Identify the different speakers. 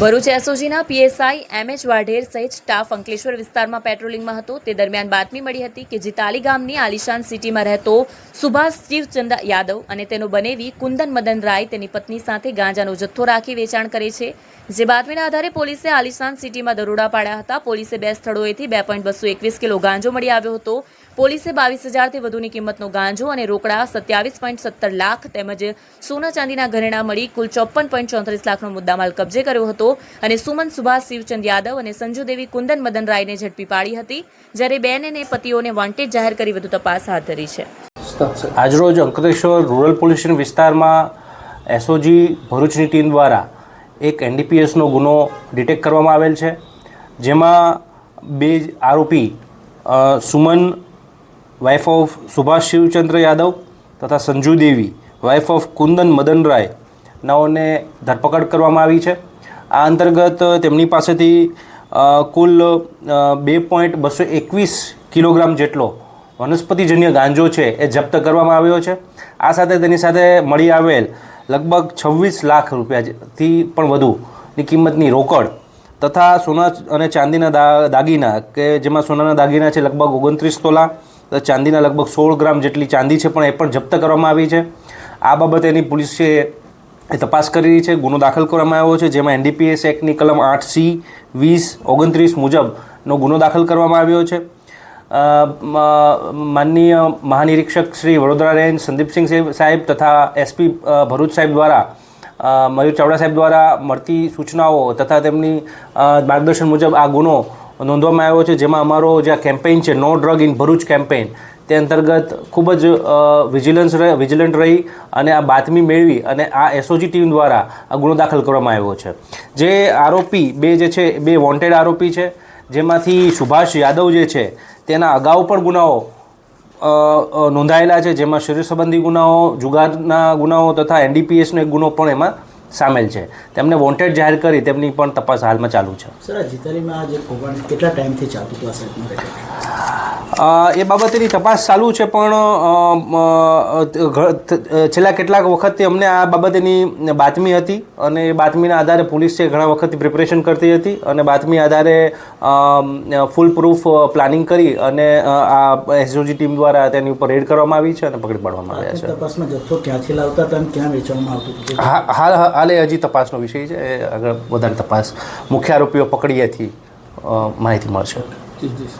Speaker 1: ભરૂચ એસઓજીના PSI M H Vadher સહિત staff Ankleshwar વિસ્તારમાં પેટ્રોલિંગમાં હતો. તે દરમિયાન બાતમી મળી હતી કે જીતાલી ગામની આલિશાન સિટીમાં રહેતો સુભાષ શિવચંદ યાદવ અને તેનો બનેવી કુંદન મદન રાય તેની પત્ની સાથે ગાંજાનો જથ્થો રાખી વેચાણ કરે છે. જે બાતમીના આધારે પોલીસે આલિશાન સિટીમાં દરોડા પાડ્યા હતા. પોલીસે બે સ્થળોએથી બે પોઈન્ટ બસો એકવીસ કિલો ગાંજો મળી આવ્યો હતો. પોલીસે બાવીસ હજારથી વધુની કિંમતનો ગાંજો અને રોકડા સત્યાવીસ પોઈન્ટ સત્તર લાખ તેમજ સોના ચાંદીના ઘરેણા મળી કુલ ચોપન પોઈન્ટ ચોત્રીસ લાખનો મુદ્દામાલ કબજે કર્યો હતો. અને સુમન સુભાષ, શિવચંદ યાદવ અને સંજુદેવી કુંદન મદન રાયને ઝડપી પાડી હતી, જ્યારે બેન અને પતિઓને વોન્ટેડ જાહેર કરી વધુ તપાસ હાથ ધરી છે.
Speaker 2: આજરોજ અંકલેશ્વર રૂરલ પોલીસ વિસ્તારમાં એસઓજી ભરૂચની ટીમ દ્વારા એક એનડીપીએસનો ગુનો ડિટેક્ટ કરવામાં આવેલ છે, જેમાં બે આરોપી સુમન વાઇફ ઓફ સુભાષ, શિવચંદ્ર યાદવ તથા સંજુ દેવી વાઇફ ઓફ કુંદન મદન રાય, નાઓને ધરપકડ કરવામાં આવી છે. આ અંતર્ગત તેમની પાસેથી કુલ બે પોઈન્ટ બસો એકવીસ કિલોગ્રામ જેટલો વનસ્પતિજન્ય ગાંજો છે એ જપ્ત કરવામાં આવ્યો છે. આ સાથે તેની સાથે મળી આવેલ લગભગ છવ્વીસ લાખ રૂપિયાથી પણ વધુની કિંમતની રોકડ તથા સોના અને ચાંદીના દાગીના કે જેમાં સોનાના દાગીના છે લગભગ ઓગણત્રીસ તોલા ચાંદીના લગભગ સોળ ગ્રામ જેટલી ચાંદી છે પણ એ પણ જપ્ત કરવામાં આવી છે. આ બાબતે એની પોલીસ એ તપાસ કરી રહી છે. ગુનો દાખલ કરવામાં આવ્યો છે, જેમાં એનડીપીએસ એક્ટની કલમ આઠ સી વીસ, ઓગણત્રીસ મુજબનો ગુનો દાખલ કરવામાં આવ્યો છે. માનનીય મહાનિરીક્ષક શ્રી વડોદરા રેન્જ સંદીપસિંહ સાહેબ- તથા એસપી ભરૂચ સાહેબ દ્વારા મયુર ચાવડા સાહેબ દ્વારા મળતી સૂચનાઓ તથા તેમની માર્ગદર્શન મુજબ આ ગુનો નોંધવામાં આવ્યો છે. જેમાં અમારો જે કેમ્પેઇન છે no drug in Bharuch campaign તે અંતર્ગત ખૂબ જ વિજિલન્સ વિજિલન્ટ રહી અને આ બાતમી મેળવી અને આ એસઓજી ટીમ દ્વારા આ ગુનો દાખલ કરવામાં આવ્યો છે. જે આરોપી બે જે છે, બે વોન્ટેડ આરોપી છે, જેમાંથી સુભાષ યાદવ જે છે, તેના અગાઉ પણ ગુનાઓ નોંધાયેલા છે, જેમાં શરીર સંબંધી ગુનાઓ, જુગારના ગુનાઓ તથા એનડીપીએસનો એક ગુનો પણ એમાં સામેલ છે. તેમને વોન્ટેડ જાહેર કરી, તેમની પણ તપાસ હાલમાં ચાલુ છે.
Speaker 3: સર, આ જે કૌભાંડ કેટલા ટાઈમથી ચાલતું હતું આ
Speaker 2: એ બાબતેની તપાસ ચાલુ છે પણ છેલ્લા કેટલાક વખતથી અમને આ બાબતેની બાતમી હતી અને એ બાતમીના આધારે પોલીસ છે ઘણા વખતથી પ્રિપરેશન કરતી હતી અને બાતમી આધારે ફૂલ પ્રૂફ પ્લાનિંગ કરી અને આ એસઓજી ટીમ દ્વારા તેની ઉપર રેડ કરવામાં આવી છે અને પકડી પાડવામાં આવ્યા છે.
Speaker 3: તપાસમાં જથ્થો ક્યાંથી લાવતા હતા અને ક્યાં વેચવામાં આવતું
Speaker 2: હા હાલ હાલ એ હજી તપાસનો વિષય છે. એ આગળ વધારે તપાસ. મુખ્ય આરોપીઓ પકડીએથી માહિતી મળશે.
Speaker 3: જી જી